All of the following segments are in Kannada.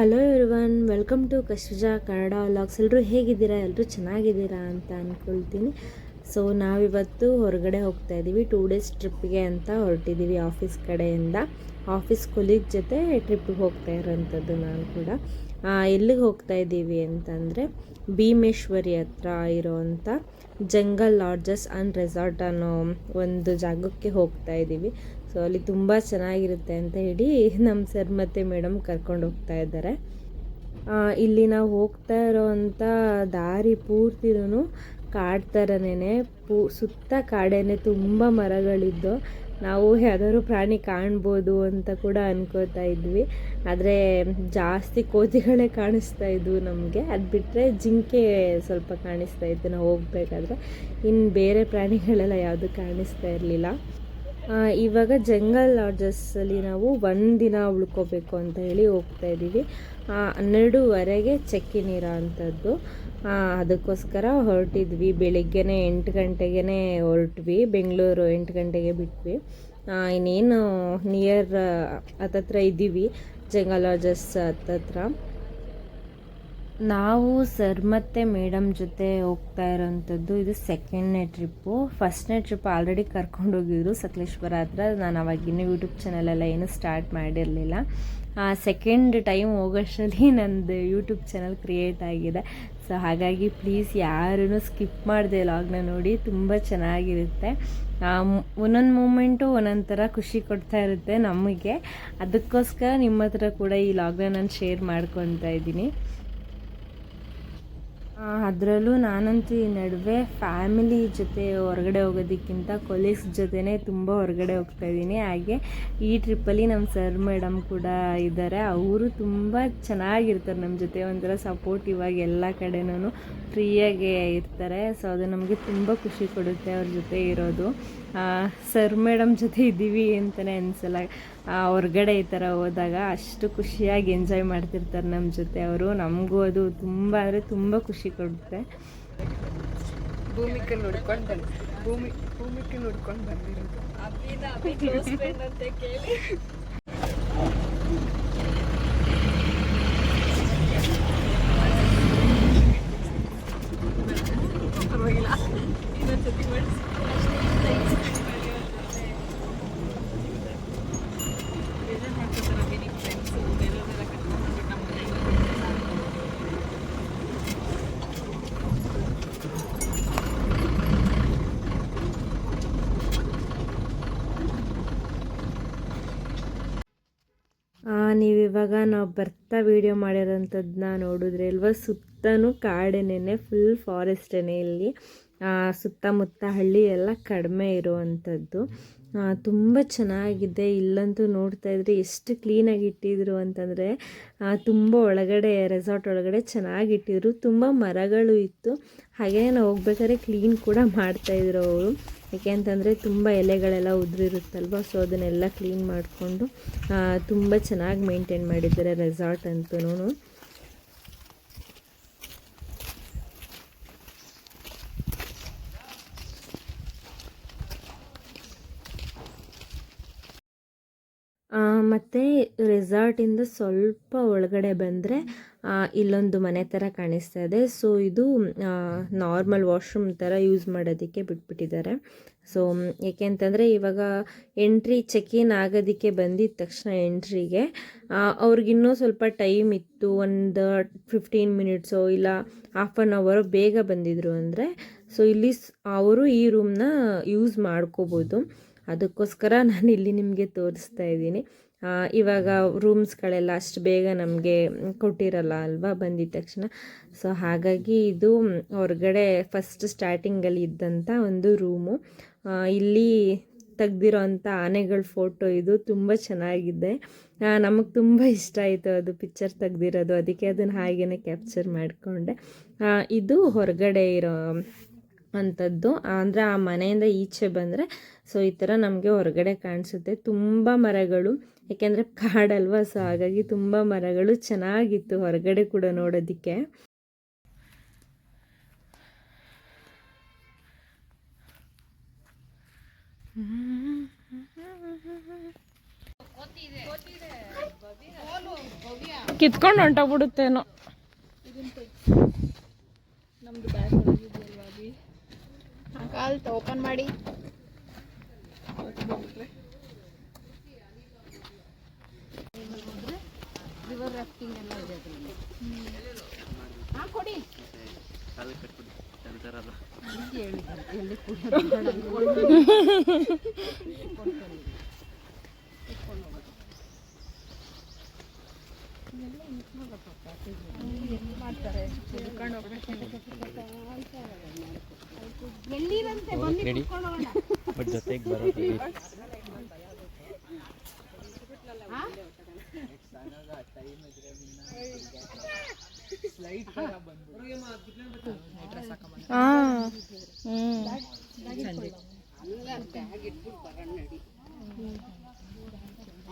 ಹಲೋ ಎವ್ರಿವನ್ ವೆಲ್ಕಮ್ ಟು ಕಶ್ವಜಾ ಕನ್ನಡ ವ್ಲಾಗ್ಸ್ ಎಲ್ಲರೂ ಹೇಗಿದ್ದೀರಾ? ಎಲ್ಲರೂ ಚೆನ್ನಾಗಿದ್ದೀರಾ ಅಂತ ಅಂದ್ಕೊಳ್ತೀನಿ ಸೊ ನಾವಿವತ್ತು ಹೊರಗಡೆ ಹೋಗ್ತಾ ಇದ್ದೀವಿ ಟೂ ಡೇಸ್ ಟ್ರಿಪ್ಗೆ ಅಂತ ಹೊರಟಿದ್ದೀವಿ ಆಫೀಸ್ ಕಡೆಯಿಂದ. ಆಫೀಸ್ ಕೊಲೀಗ್ ಜೊತೆ ಟ್ರಿಪ್ಗೆ ಹೋಗ್ತಾ ಇರೋಂಥದ್ದು ನಾನು ಕೂಡ. ಎಲ್ಲಿಗೆ ಹೋಗ್ತಾ ಇದ್ದೀವಿ ಅಂತಂದರೆ, ಭೀಮೇಶ್ವರಿ ಹತ್ರ ಇರೋವಂಥ ಜಂಗಲ್ ಲಾಡ್ಜಸ್ ಆ್ಯಂಡ್ ರೆಸಾರ್ಟ್ ಅನ್ನೋ ಒಂದು ಜಾಗಕ್ಕೆ ಹೋಗ್ತಾ ಇದ್ದೀವಿ ಸೊ ಅಲ್ಲಿ ತುಂಬ ಚೆನ್ನಾಗಿರುತ್ತೆ ಅಂತ ಹೇಳಿ ನಮ್ಮ ಸರ್ ಮತ್ತು ಮೇಡಮ್ ಕರ್ಕೊಂಡು ಹೋಗ್ತಾ ಇದ್ದಾರೆ. ಇಲ್ಲಿ ನಾವು ಹೋಗ್ತಾ ಇರೋವಂಥ ದಾರಿ ಪೂರ್ತಿನೂ ಕಾಡು ಥರನೇ ಪೂ, ಸುತ್ತ ಕಾಡೇನೆ ತುಂಬ ಮರಗಳಿದ್ದು, ನಾವು ಯಾವ್ದಾದ್ರು ಪ್ರಾಣಿ ಕಾಣ್ಬೋದು ಅಂತ ಕೂಡ ಅನ್ಕೋತಾ ಇದ್ವಿ. ಆದರೆ ಜಾಸ್ತಿ ಕೋತಿಗಳೇ ಕಾಣಿಸ್ತಾ ಇದ್ವು ನಮಗೆ. ಅದು ಬಿಟ್ಟರೆ ಜಿಂಕೆ ಸ್ವಲ್ಪ ಕಾಣಿಸ್ತಾ ಇತ್ತು ನಾವು ಹೋಗ್ಬೇಕಾದ್ರೆ. ಇನ್ನು ಬೇರೆ ಪ್ರಾಣಿಗಳೆಲ್ಲ ಯಾವುದು ಕಾಣಿಸ್ತಾ ಇರಲಿಲ್ಲ. ಇವಾಗ ಜಂಗಲ್ ಲಾಡ್ಜಸ್ಸಲ್ಲಿ ನಾವು ಒಂದಿನ ಉಳ್ಕೋಬೇಕು ಅಂತ ಹೇಳಿ ಹೋಗ್ತಾ ಇದ್ದೀವಿ. ಹನ್ನೆರಡೂವರೆಗೆ ಚೆಕ್ ಇನ್ ಇರೋ ಅಂಥದ್ದು ಅದಕ್ಕೋಸ್ಕರ ಹೊರಟಿದ್ವಿ. ಬೆಳಿಗ್ಗೆನೆ ಎಂಟು ಗಂಟೆಗೆ ಹೊರಟ್ವಿ. ಬೆಂಗಳೂರು ಎಂಟು ಗಂಟೆಗೆ ಬಿಟ್ವಿ. ಇನ್ನೇನು ನಿಯರ್ ಹತ್ತತ್ರ ಇದ್ದೀವಿ. ಜಂಗಲ್ ಲಾಡ್ಜಸ್ ಹತ್ತತ್ರ. ನಾವು ಸರ್ ಮತ್ತು ಮೇಡಮ್ ಜೊತೆ ಹೋಗ್ತಾ ಇರೋವಂಥದ್ದು ಇದು ಸೆಕೆಂಡ್ನೇ ಟ್ರಿಪ್ಪು ಫಸ್ಟ್ನೇ ಟ್ರಿಪ್ ಆಲ್ರೆಡಿ ಕರ್ಕೊಂಡು ಹೋಗಿದ್ರು ಸಕಲೇಶ್ವರ ಹತ್ರ. ನಾನು ಅವಾಗಿನ್ನೂ ಯೂಟ್ಯೂಬ್ ಚಾನಲೆಲ್ಲ ಏನೂ ಸ್ಟಾರ್ಟ್ ಮಾಡಿರಲಿಲ್ಲ. ಸೆಕೆಂಡ್ ಟೈಮ್ ಹೋಗೋಷ್ಟರಲ್ಲಿ ನಂದು ಯೂಟ್ಯೂಬ್ ಚಾನಲ್ ಕ್ರಿಯೇಟ್ ಆಗಿದೆ. ಸೊ ಹಾಗಾಗಿ ಪ್ಲೀಸ್ ಯಾರೂ ಸ್ಕಿಪ್ ಮಾಡಿದೆ ಲಾಗ್ನ ನೋಡಿ. ತುಂಬ ಚೆನ್ನಾಗಿರುತ್ತೆ. ಒಂದೊಂದು ಮೂಮೆಂಟು ಒಂದೊಂದು ಥರ ಖುಷಿ ಕೊಡ್ತಾ ಇರುತ್ತೆ ನಮಗೆ. ಅದಕ್ಕೋಸ್ಕರ ನಿಮ್ಮ ಹತ್ರ ಕೂಡ ಈ ಲಾಗ್ನ ನಾನು ಶೇರ್ ಮಾಡ್ಕೊತಾ ಇದ್ದೀನಿ. ಅದರಲ್ಲೂ ನಾನಂತೂ ಈ ನಡುವೆ ಫ್ಯಾಮಿಲಿ ಜೊತೆ ಹೊರಗಡೆ ಹೋಗೋದಕ್ಕಿಂತ ಕೊಲೀಗ್ಸ್ ಜೊತೆನೇ ತುಂಬ ಹೊರಗಡೆ ಹೋಗ್ತಾ ಇದ್ದೀನಿ. ಹಾಗೆ ಈ ಟ್ರಿಪ್ಪಲ್ಲಿ ನಮ್ಮ ಸರ್ ಮೇಡಮ್ ಕೂಡ ಇದ್ದಾರೆ ಅವರು ತುಂಬ ಚೆನ್ನಾಗಿರ್ತಾರೆ ನಮ್ಮ ಜೊತೆ. ಒಂಥರ ಸಪೋರ್ಟಿವ್ ಆಗಿ ಎಲ್ಲ ಕಡೆನೂ ಫ್ರೀಯಾಗೆ ಇರ್ತಾರೆ. ಸೊ ಅದು ನಮಗೆ ತುಂಬ ಖುಷಿ ಕೊಡುತ್ತೆ ಅವ್ರ ಜೊತೆ ಇರೋದು. ಸರ್ ಮೇಡಮ್ ಜೊತೆ ಇದ್ದೀವಿ ಅಂತಲೇ ಅನಿಸಲ್ಲ. ಹೊರಗಡೆ ಈ ಥರ ಹೋದಾಗ ಅಷ್ಟು ಖುಷಿಯಾಗಿ ಎಂಜಾಯ್ ಮಾಡ್ತಿರ್ತಾರೆ ನಮ್ಮ ಜೊತೆ ಅವರು. ನಮಗೂ ಅದು ತುಂಬ ಅಂದರೆ ತುಂಬ ಖುಷಿ ಕೊಡುತ್ತೆ. ಭೂಮಿಕ ನೋಡ್ಕೊಂಡು ಬಂದು ಭೂಮಿ ಭೂಮಿಕೆ ನೋಡ್ಕೊಂಡು ಬಂದಿರೋದು. ನೀವಿವಾಗ ನಾವು ಬರ್ತಾ ವಿಡಿಯೋ ಮಾಡಿರೋಂಥದ್ದನ್ನ ನೋಡಿದ್ರೆ ಅಲ್ವಾ ಸುತ್ತನೂ ಕಾಡೇನೆ ಫುಲ್ ಫಾರೆಸ್ಟೇನೆ ಇಲ್ಲಿ ಸುತ್ತಮುತ್ತ ಹಳ್ಳಿ ಎಲ್ಲ ಕಡಿಮೆ ಇರುವಂಥದ್ದು. ತುಂಬ ಚೆನ್ನಾಗಿದೆ. ಇಲ್ಲಂತೂ ನೋಡ್ತಾ ಇದ್ರೆ ಎಷ್ಟು ಕ್ಲೀನಾಗಿ ಇಟ್ಟಿದ್ರು ಅಂತಂದರೆ ತುಂಬ ಒಳಗಡೆ ರೆಸಾರ್ಟ್ ಒಳಗಡೆ ಚೆನ್ನಾಗಿ ಇಟ್ಟಿದ್ರು. ತುಂಬ ಮರಗಳು ಇತ್ತು. ಹಾಗೆ ನಾವು ಹೋಗ್ಬೇಕಾದ್ರೆ ಕ್ಲೀನ್ ಕೂಡ ಮಾಡ್ತಾಯಿದ್ರು ಅವರು. ಯಾಕೆ ಅಂತಂದರೆ ತುಂಬ ಎಲೆಗಳೆಲ್ಲ ಉದುರಿರುತ್ತಲ್ವ? ಸೊ ಅದನ್ನೆಲ್ಲ ಕ್ಲೀನ್ ಮಾಡಿಕೊಂಡು ತುಂಬ ಚೆನ್ನಾಗಿ ಮೇಂಟೈನ್ ಮಾಡಿದ್ದಾರೆ ರೆಸಾರ್ಟ್ ಅಂತೂ ಮತ್ತು ರೆಸಾರ್ಟಿಂದ ಸ್ವಲ್ಪ ಒಳಗಡೆ ಬಂದರೆ ಇಲ್ಲೊಂದು ಮನೆ ಥರ ಕಾಣಿಸ್ತಾ ಇದೆ. ಸೊ ಇದು ನಾರ್ಮಲ್ ವಾಶ್ರೂಮ್ ಥರ ಯೂಸ್ ಮಾಡೋದಕ್ಕೆ ಬಿಟ್ಬಿಟ್ಟಿದ್ದಾರೆ. ಸೊ ಏಕೆ ಅಂತಂದರೆ ಇವಾಗ ಎಂಟ್ರಿ ಚೆಕ್ ಇನ್ ಆಗೋದಕ್ಕೆ ಬಂದಿದ್ದ ತಕ್ಷಣ ಎಂಟ್ರಿಗೆ ಅವ್ರಿಗಿನ್ನೂ ಸ್ವಲ್ಪ ಟೈಮ್ ಇತ್ತು. ಒಂದು ಫಿಫ್ಟೀನ್ ಮಿನಿಟ್ಸು ಇಲ್ಲ ಹಾಫ್ ಆನ್ ಅವರು ಬೇಗ ಬಂದಿದ್ರು ಅಂದರೆ ಸೊ ಇಲ್ಲಿ ಅವರು ಈ ರೂಮ್ನ ಯೂಸ್ ಮಾಡ್ಕೋಬೋದು. ಅದಕ್ಕೋಸ್ಕರ ನಾನು ಇಲ್ಲಿ ನಿಮಗೆ ತೋರಿಸ್ತಾ ಇದ್ದೀನಿ. ಇವಾಗ ರೂಮ್ಸ್ಗಳೆಲ್ಲ ಅಷ್ಟು ಬೇಗ ನಮಗೆ ಕೊಟ್ಟಿರಲ್ಲ ಅಲ್ವಾ ಬಂದಿದ ತಕ್ಷಣ. ಸೊ, ಹಾಗಾಗಿ ಇದು ಹೊರಗಡೆ ಫಸ್ಟ್ ಸ್ಟಾರ್ಟಿಂಗಲ್ಲಿ ಇದ್ದಂಥ ಒಂದು ರೂಮು. ಇಲ್ಲಿ ತೆಗ್ದಿರೋ ಅಂಥ ಆನೆಗಳ ಫೋಟೋ ಇದು ತುಂಬ ಚೆನ್ನಾಗಿದೆ. ನಮಗೆ ತುಂಬ ಇಷ್ಟ ಆಯಿತು ಅದು ಪಿಕ್ಚರ್ ತೆಗ್ದಿರೋದು. ಅದಕ್ಕೆ ಅದನ್ನು ಹಾಗೇ ಕ್ಯಾಪ್ಚರ್ ಮಾಡಿಕೊಂಡೆ. ಇದು ಹೊರಗಡೆ ಇರೋ ಅಂಥದ್ದು ಅಂದರೆ ಆ ಮನೆಯಿಂದ ಈಚೆ ಬಂದರೆ, ಸೊ ಈ ಥರ ನಮಗೆ ಹೊರಗಡೆ ಕಾಣಿಸುತ್ತೆ. ತುಂಬ ಮರಗಳು ಏಕೆಂದರೆ ಕಾಡಲ್ವಾ, ಸೊ ಹಾಗಾಗಿ ತುಂಬ ಮರಗಳು ಚೆನ್ನಾಗಿತ್ತು ಹೊರಗಡೆ ಕೂಡ ನೋಡೋದಕ್ಕೆ. ಕಿತ್ಕೊಂಡು ಹೊಂಟೋಗ್ಬಿಡುತ್ತೇನೋ. ಕಾಲ್ ಓಪನ್ ಮಾಡಿ. ಕೊಡಿ ಎಲ್ಲಿ ಕುಡಿಯೋದು ಬಟ್ ಜೊತೆಗೆ ಬರೋದು?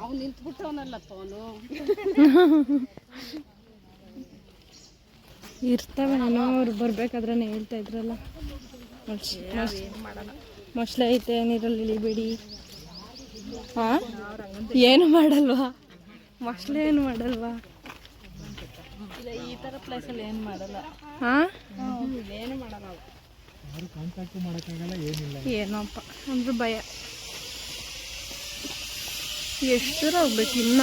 ಅವ್ನು ನಿಂತ್ಬಿಟ್ಟವನಲ್ಲ ಅವನು. ಇರ್ತವೆ ನಾನು ಅವ್ರು ಬರ್ಬೇಕಾದ್ರೆ ಹೇಳ್ತಾ ಇದ್ರಲ್ಲ. ಮೊಸಳೆ ಐತೆ ನೀರಲ್ಲಿ ಇಳಿಬೇಡಿ. ಹಾ ಏನು ಮಾಡಲ್ವಾ? ಮೊಸಳೆ ಏನು ಮಾಡಲ್ವಾ? ಈ ಥರ ಪ್ಲೇಸಲ್ಲಿ ಏನು ಮಾಡಲ್ಲ. ಹಾ ಏನು ಮಾಡಲ್ಲ ನಾವು ಏನಪ್ಪ ಅಂದ್ರೆ ಭಯ. ಎಷ್ಟು ದೂರ ಹೋಗ್ಬೇಕು ಇನ್ನ?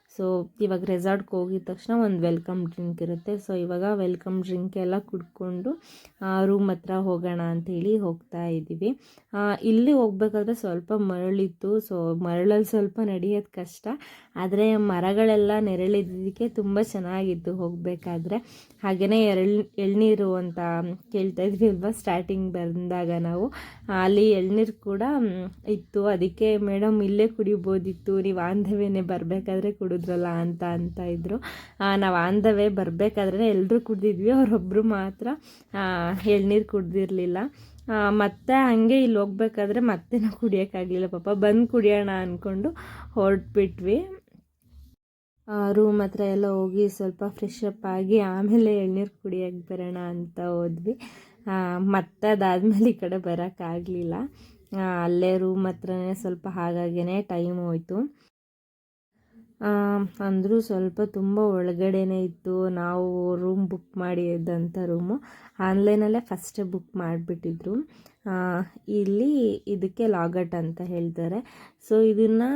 ಸೊ ಇವಾಗ ರೆಸಾರ್ಟ್ಗೆ ಹೋಗಿದ ತಕ್ಷಣ ಒಂದು ವೆಲ್ಕಮ್ ಡ್ರಿಂಕ್ ಇರುತ್ತೆ. ಸೊ ಇವಾಗ ವೆಲ್ಕಮ್ ಡ್ರಿಂಕ್ ಎಲ್ಲ ಕುಡ್ಕೊಂಡು ರೂಮ್ ಹತ್ರ ಹೋಗೋಣ ಅಂಥೇಳಿ ಹೋಗ್ತಾ ಇದ್ದೀವಿ ಇಲ್ಲಿ ಹೋಗ್ಬೇಕಾದ್ರೆ ಸ್ವಲ್ಪ ಮರಳಿತ್ತು. ಸೊ ಮರಳಲ್ಲಿ ಸ್ವಲ್ಪ ನಡೆಯೋದು ಕಷ್ಟ. ಆದರೆ ಮರಗಳೆಲ್ಲ ನೆರಳಿದ್ದಕ್ಕೆ ತುಂಬ ಚೆನ್ನಾಗಿತ್ತು ಹೋಗಬೇಕಾದ್ರೆ. ಹಾಗೆಯೇ ಎಳ್, ಎಳ್ನೀರು ಅಂತ ಕೇಳ್ತಾ ಇದ್ವಿ ಅಲ್ವಾ ಸ್ಟಾರ್ಟಿಂಗ್ ಬಂದಾಗ ನಾವು. ಅಲ್ಲಿ ಎಳ್ನೀರು ಕೂಡ ಇತ್ತು. ಅದಕ್ಕೆ ಮೇಡಮ್ ಇಲ್ಲೇ ಕುಡಿಬೋದಿತ್ತು. ನೀವು ಆಂಧವೇನೆ ಬರಬೇಕಾದ್ರೆ ಬರಬೇಕಾದ್ರೆ ಕುಡಿದ್ರಲ್ಲ ಅಂತ ಅಂತ ಇದ್ರು. ನಾವು ಆನ್ ದ ವೇ ಬರಬೇಕಾದ್ರೆ ಎಲ್ಲರೂ ಕುಡ್ದಿದ್ವಿ ಅವರೊಬ್ಬರು ಮಾತ್ರ ಎಳ್ನೀರು ಕುಡ್ದಿರಲಿಲ್ಲ. ಮತ್ತೆ ಹಾಗೆ ಇಲ್ಲಿ ಹೋಗ್ಬೇಕಾದ್ರೆ ಮತ್ತೆ ನಾವು ಕುಡಿಯೋಕ್ಕಾಗಲಿಲ್ಲ ಪಾಪ. ಬಂದು ಕುಡಿಯೋಣ ಅಂದ್ಕೊಂಡು ಹೊರಟ್ಬಿಟ್ವಿ. ರೂಮ್ ಹತ್ರ ಎಲ್ಲ ಹೋಗಿ ಸ್ವಲ್ಪ ಫ್ರೆಶ್ ಅಪ್ ಆಗಿ ಆಮೇಲೆ ಎಳ್ನೀರು ಕುಡಿಯೋಕ್ಕೆ ಬರೋಣ ಅಂತ ಹೋದ್ವಿ. ಮತ್ತೆ ಅದಾದಮೇಲೆ ಈ ಕಡೆ ಬರೋಕ್ಕಾಗಲಿಲ್ಲ ಅಲ್ಲೇ ರೂಮ್ ಹತ್ರನೇ ಸ್ವಲ್ಪ ಹಾಗಾಗೇ ಟೈಮ್ ಹೋಯ್ತು. ಅಂದರೂ ಸ್ವಲ್ಪ ತುಂಬ ಒಳಗಡೆನೇ ಇತ್ತು. ನಾವು ರೂಮ್ ಬುಕ್ ಮಾಡಿದಂಥ ರೂಮು ಆನ್ಲೈನಲ್ಲೇ ಫಸ್ಟೇ ಬುಕ್ ಮಾಡಿಬಿಟ್ಟಿದ್ರು. ಇಲ್ಲಿ ಇದಕ್ಕೆ ಲಾಗಟ್ ಅಂತ ಹೇಳ್ತಾರೆ. ಸೊ ಇದನ್ನು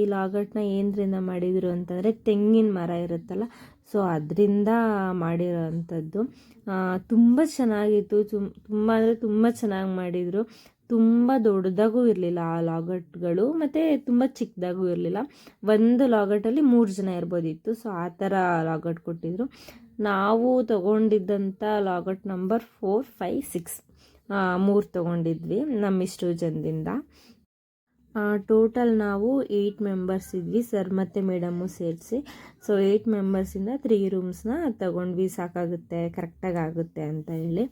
ಈ ಲಾಗಟ್ನ ಏನರಿಂದ ಮಾಡಿದರು ಅಂತಂದರೆ ತೆಂಗಿನ ಮರ ಇರುತ್ತಲ್ಲ ಸೊ ಅದರಿಂದ ಮಾಡಿರೋ ಅಂಥದ್ದು ತುಂಬ ಚೆನ್ನಾಗಿತ್ತು. ತುಂಬ ಅಂದರೆ ತುಂಬ ಚೆನ್ನಾಗಿ ಮಾಡಿದರು. ತುಂಬ ದೊಡ್ಡದಾಗೂ ಇರಲಿಲ್ಲ ಆ ಲಾಗಟ್ಗಳು, ಮತ್ತು ತುಂಬ ಚಿಕ್ಕದಾಗೂ ಇರಲಿಲ್ಲ. ಒಂದು ಲಾಗಟಲ್ಲಿ ಮೂರು ಜನ ಇರ್ಬೋದಿತ್ತು ಸೊ ಆ ಥರ ಲಾಗಟ್ ಕೊಟ್ಟಿದ್ರು. ನಾವು ತಗೊಂಡಿದ್ದಂಥ log hut number four five six ಮೂರು ತೊಗೊಂಡಿದ್ವಿ ನಮ್ಮಿಷ್ಟು ಜನದಿಂದ. ಟೋಟಲ್ ನಾವು ಏಯ್ಟ್ ಮೆಂಬರ್ಸ್ ಇದ್ವಿ ಸರ್ ಮತ್ತು ಮೇಡಮ್ಮು ಸೇರಿಸಿ. ಸೊ ಏಯ್ಟ್ ಮೆಂಬರ್ಸಿಂದ ತ್ರೀ ರೂಮ್ಸ್ನ ತಗೊಂಡ್ವಿ, ಸಾಕಾಗುತ್ತೆ ಕರೆಕ್ಟಾಗಿ ಆಗುತ್ತೆ ಅಂತ ಹೇಳಿ.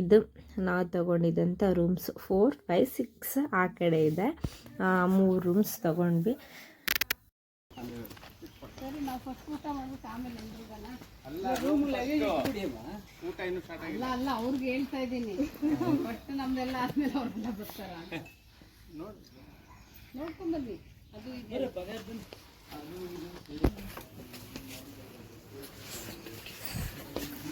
ಇದು ನಾವು ತಗೊಂಡಿದ್ದಂಥ ರೂಮ್ಸ್ ಫೋರ್ ಫೈವ್ ಸಿಕ್ಸ್ ಆ ಕಡೆ ಇದೆ. ಮೂರು ರೂಮ್ಸ್ ತಗೊಂಡ್ವಿ. ಅಲ್ಲ ಅಲ್ಲ ಅವ್ರಿಗೆ ಹೇಳ್ತಾ ಇದ್ದೀನಿ. ಫಸ್ಟ್ ನಮ್ದೆಲ್ಲ ಆದ್ಮೇಲೆ ಅವ್ರೆಲ್ಲ ಬರ್ತಾರ? ಅಂತ ನೋಡ್ಕೊಂಡ್ ಬನ್ನಿ. ಅದು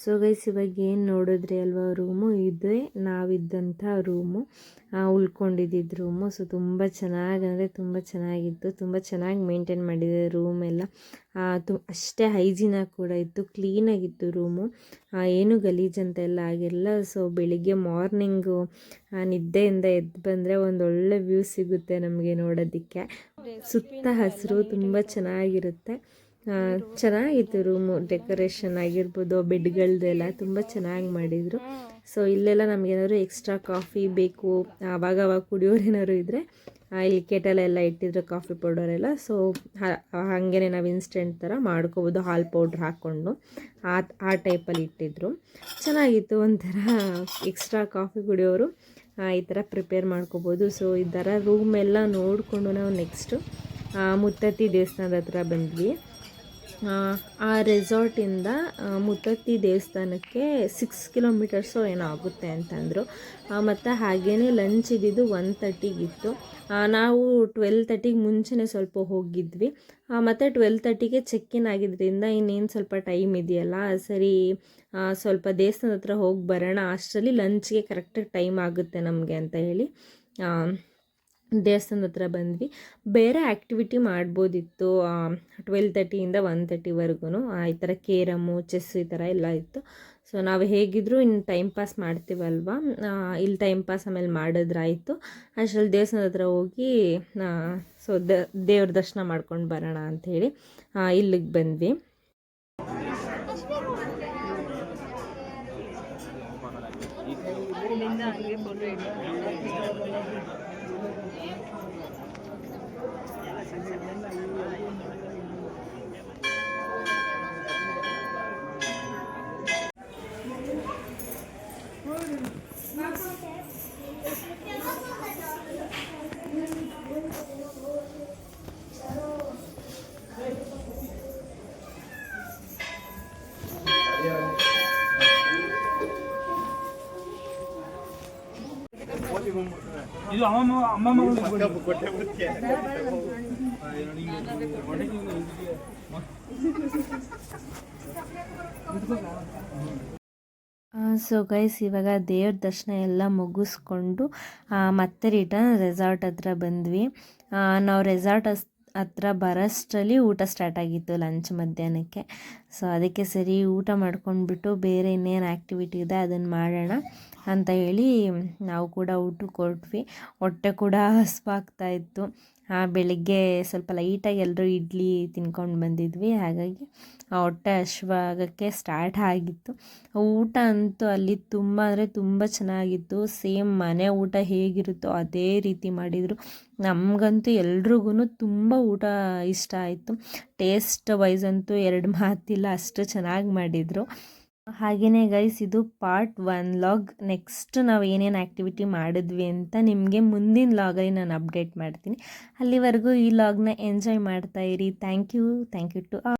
ಸೊ ಗೈಸ್ ಇವಾಗ ಏನು ನೋಡಿದ್ರಿ ಅಲ್ವಾ? ರೂಮು ಇದೇ ನಾವಿದ್ದಂಥ ರೂಮು. ಉಳ್ಕೊಂಡಿದ್ದಿದ್ದು ರೂಮು. ಸೊ ತುಂಬ ಚೆನ್ನಾಗಿ, ಅಂದರೆ ತುಂಬ ಚೆನ್ನಾಗಿತ್ತು. ತುಂಬ ಚೆನ್ನಾಗಿ ಮೇಂಟೈನ್ ಮಾಡಿದೆ ರೂಮ್ ಎಲ್ಲ. ತು, ಅಷ್ಟೇ ಹೈಜಿನಾಗಿ ಕೂಡ ಇತ್ತು. ಕ್ಲೀನಾಗಿತ್ತು ರೂಮು. ಏನು ಗಲೀಜು ಅಂತ ಎಲ್ಲ ಆಗಿರಲ್ಲ ಸೊ ಬೆಳಿಗ್ಗೆ ಮಾರ್ನಿಂಗು ನಿದ್ದೆಯಿಂದ ಎದ್ದು ಬಂದರೆ ಒಂದೊಳ್ಳೆ ವ್ಯೂ ಸಿಗುತ್ತೆ ನಮಗೆ ನೋಡೋದಕ್ಕೆ. ಸುತ್ತ ಹಸಿರು ತುಂಬ ಚೆನ್ನಾಗಿರುತ್ತೆ. ಚೆನ್ನಾಗಿತ್ತು ರೂಮು ಡೆಕೋರೇಷನ್ ಆಗಿರ್ಬೋದು ಬೆಡ್ಗಳದ್ದೆಲ್ಲ ತುಂಬ ಚೆನ್ನಾಗಿ ಮಾಡಿದರು. ಸೊ ಇಲ್ಲೆಲ್ಲ ನಮಗೇನಾದ್ರು ಎಕ್ಸ್ಟ್ರಾ ಕಾಫಿ ಬೇಕು ಆವಾಗ ಅವಾಗ ಕುಡಿಯೋರು ಏನಾದ್ರು ಇದ್ದರೆ ಇಲ್ಲಿ ಕೆಟಲೆಲ್ಲ ಇಟ್ಟಿದ್ರು ಕಾಫಿ ಪೌಡರ್ ಎಲ್ಲ. ಸೊ ಹಾಗೇ ನಾವು ಇನ್ಸ್ಟೆಂಟ್ ಥರ ಮಾಡ್ಕೋಬೋದು, ಹಾಲು ಪೌಡ್ರ್ ಹಾಕ್ಕೊಂಡು ಆ ಆ ಟೈಪಲ್ಲಿ ಇಟ್ಟಿದ್ರು. ಚೆನ್ನಾಗಿತ್ತು ಒಂಥರ ಎಕ್ಸ್ಟ್ರಾ ಕಾಫಿ ಕುಡಿಯೋರು. ಈ ಥರ ಪ್ರಿಪೇರ್ ಮಾಡ್ಕೋಬೋದು. ಸೊ ಈ ಥರ ರೂಮ್ ಎಲ್ಲ ನೋಡಿಕೊಂಡು ನಾವು ನೆಕ್ಸ್ಟು ಮುತ್ತತ್ತಿ ದೇವಸ್ಥಾನದ ಹತ್ರ ಬಂದ್ವಿ. ಆ, ರೆಸಾರ್ಟಿಂದ ಮುತ್ತತ್ತಿ ದೇವಸ್ಥಾನಕ್ಕೆ ಸಿಕ್ಸ್ ಕಿಲೋಮೀಟರ್ಸು ಏನೋ ಆಗುತ್ತೆ ಅಂತಂದರು. ಮತ್ತು ಹಾಗೇ ಲಂಚ್ ಇದ್ದಿದ್ದು ಒನ್ ತರ್ಟಿಗಿತ್ತು ನಾವು ಟ್ವೆಲ್ ತರ್ಟಿಗೆ ಮುಂಚೆನೇ ಸ್ವಲ್ಪ ಹೋಗಿದ್ವಿ. ಮತ್ತು ಟ್ವೆಲ್ ತರ್ಟಿಗೆ ಚೆಕ್ ಇನ್ ಆಗಿದ್ದರಿಂದ ಇನ್ನೇನು ಸ್ವಲ್ಪ ಟೈಮ್ ಇದೆಯಲ್ಲ ಸರಿ ಸ್ವಲ್ಪ ದೇವಸ್ಥಾನದ ಹತ್ರ ಹೋಗಿ ಬರೋಣ ಅಷ್ಟರಲ್ಲಿ ಲಂಚ್ಗೆ ಕರೆಕ್ಟಾಗಿ ಟೈಮ್ ಆಗುತ್ತೆ ನಮಗೆ ಅಂತ ಹೇಳಿ. ದೇವಸ್ಥಾನದ ಹತ್ರ ಬಂದ್ವಿ. ಬೇರೆ ಆ್ಯಕ್ಟಿವಿಟಿ ಮಾಡ್ಬೋದಿತ್ತು ಟ್ವೆಲ್ ತರ್ಟಿಯಿಂದ ಒನ್ ತರ್ಟಿವರೆಗೂ ಈ ಥರ ಕೇರಮ್ಮು ಚೆಸ್ ಈ ಥರ ಎಲ್ಲ ಇತ್ತು. ಸೊ ನಾವು ಹೇಗಿದ್ರೂ ಇನ್ನು ಟೈಮ್ ಪಾಸ್ ಮಾಡ್ತೀವಲ್ವ? ಇಲ್ಲಿ ಟೈಮ್ ಪಾಸ್ ಆಮೇಲೆ ಮಾಡಿದ್ರಾಯಿತು. ಅಷ್ಟರಲ್ಲಿ ದೇವಸ್ಥಾನದ ಹತ್ರ ಹೋಗಿ ಸೊ ದ, ದೇವ್ರ ದರ್ಶನ ಮಾಡ್ಕೊಂಡು ಬರೋಣ ಅಂಥೇಳಿ ಇಲ್ಲಿಗೆ ಬಂದ್ವಿ. 맨날 ಇದು ಅಮ್ಮಮ್ಮ ಸೊ ಗೈಸ್ ಇವಾಗ ದೇವ್ರ ದರ್ಶನ ಎಲ್ಲ ಮುಗಿಸ್ಕೊಂಡು ಮತ್ತೆ ರಿಟರ್ನ್ ರೆಸಾರ್ಟ್ ಹತ್ರ ಬಂದ್ವಿ. ನಾವು ರೆಸಾರ್ಟ್ ಹತ್ರ ಬರೋಷ್ಟರಲ್ಲಿ ಊಟ ಸ್ಟಾರ್ಟ್ ಆಗಿತ್ತು ಲಂಚ್ ಮಧ್ಯಾಹ್ನಕ್ಕೆ. ಸೊ ಅದಕ್ಕೆ ಸರಿ ಊಟ ಮಾಡ್ಕೊಂಡ್ಬಿಟ್ಟು ಬೇರೆ ಇನ್ನೇನು ಆ್ಯಕ್ಟಿವಿಟಿ ಇದೆ ಅದನ್ನು ಮಾಡೋಣ ಅಂತ ಹೇಳಿ ನಾವು ಕೂಡ ಊಟಕ್ಕೆ ಹೊರಟ್ವಿ. ಹೊಟ್ಟೆ ಕೂಡ ಹಸ್ವಾಗ್ತಾ ಇತ್ತು. ಬೆಳಿಗ್ಗೆ ಸ್ವಲ್ಪ ಲೈಟಾಗಿ ಎಲ್ಲರೂ ಇಡ್ಲಿ ತಿನ್ಕೊಂಡು ಬಂದಿದ್ವಿ. ಹಾಗಾಗಿ ಹೊಟ್ಟೆ ಹಶ್ವಾಗಕ್ಕೆ ಸ್ಟಾರ್ಟ್ ಆಗಿತ್ತು. ಊಟ ಅಂತೂ ಅಲ್ಲಿ ತುಂಬ, ಅಂದರೆ ತುಂಬ ಚೆನ್ನಾಗಿತ್ತು. ಸೇಮ್ ಮನೆ ಊಟ ಹೇಗಿರುತ್ತೋ ಅದೇ ರೀತಿ ಮಾಡಿದರು. ನಮಗಂತೂ ಎಲ್ರಿಗೂ ತುಂಬ ಊಟ ಇಷ್ಟ ಆಯಿತು. ಟೇಸ್ಟ್ ವೈಸ್ ಅಂತೂ ಎರಡು ಮಾತಿಲ್ಲ, ಅಷ್ಟು ಚೆನ್ನಾಗಿ ಮಾಡಿದರು. ಹಾಗೆಯೇ ಗೈಸ್ ಇದು ಪಾರ್ಟ್ ಒನ್ ಲಾಗ್ ನೆಕ್ಸ್ಟ್ ನಾವು ಏನೇನು ಆ್ಯಕ್ಟಿವಿಟಿ ಮಾಡಿದ್ವಿ ಅಂತ ನಿಮಗೆ ಮುಂದಿನ ಲಾಗಲ್ಲಿ ನಾನು ಅಪ್ಡೇಟ್ ಮಾಡ್ತೀನಿ. ಅಲ್ಲಿವರೆಗೂ ಈ ಲಾಗ್ನ ಎಂಜಾಯ್ ಮಾಡ್ತಾ ಇರಿ. Thank you thank you to